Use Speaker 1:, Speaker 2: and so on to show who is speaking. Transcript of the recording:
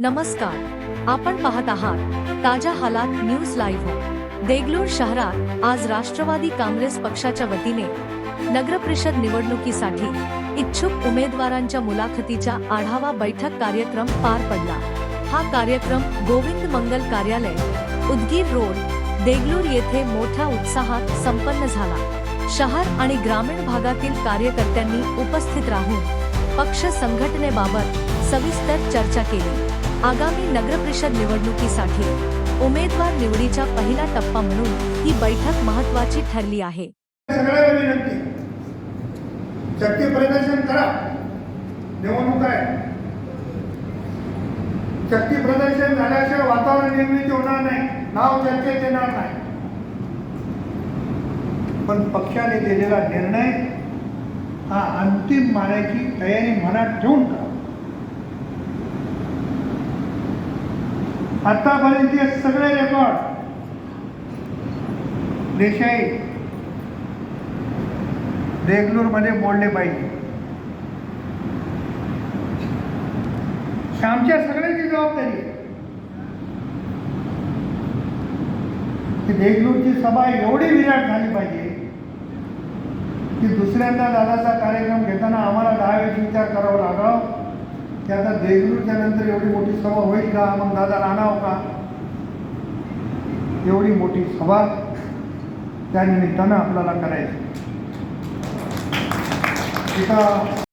Speaker 1: नमस्कार आपण पाहत आहात ताज्या हालात न्यूज लाईव्ह. देगलूर शहरात आज राष्ट्रवादी काँग्रेस पक्षाच्या वतीने नगरपरिषद निवडणुकीसाठी इच्छुक उमेदवारांच्या मुलाखतीचा आढावा बैठक कार्यक्रम पार पडला. हा कार्यक्रम गोविंद मंगल कार्यालय उदगीर रोड देगलूर येथे मोठ्या उत्साहात संपन्न झाला. शहर आणि ग्रामीण भागातील कार्यकर्त्यांनी उपस्थित राहून पक्ष संघटनेबाबत सविस्तर चर्चा केली. आगामी नगरपरिषद निवडणुकीसाठी उमेदवार निवडीच्या पहिला टप्पा म्हणून ही बैठक महत्वाची ठरली आहे.
Speaker 2: शक्ती प्रदर्शन करा. निवडणूक आहे. शक्ती प्रदर्शन झाल्याशिवाय वातावरण निर्मिती होणार नाही. नाव चर्चेत येणार नाही. पण पक्षाने दिलेला निर्णय हा अंतिम मानायची तयारी मनात ठेवून करा. आतापर्यंतचे सगळे रेकॉर्ड देशाई देगलूरमध्ये मोडले पाहिजे. आमच्या सगळ्यांची जबाबदारी आहे. की देगलूरची सभा एवढी विराट झाली पाहिजे की दुसऱ्यांदा दादाचा कार्यक्रम घेताना आम्हाला दहा वेळेस विचार करावा लागाव. की आता देगलूरच्या नंतर एवढी मोठी सभा होईल का? मग दादा आणावं हो का? एवढी मोठी सभा त्या निमित्तानं आपल्याला करायची. तिथं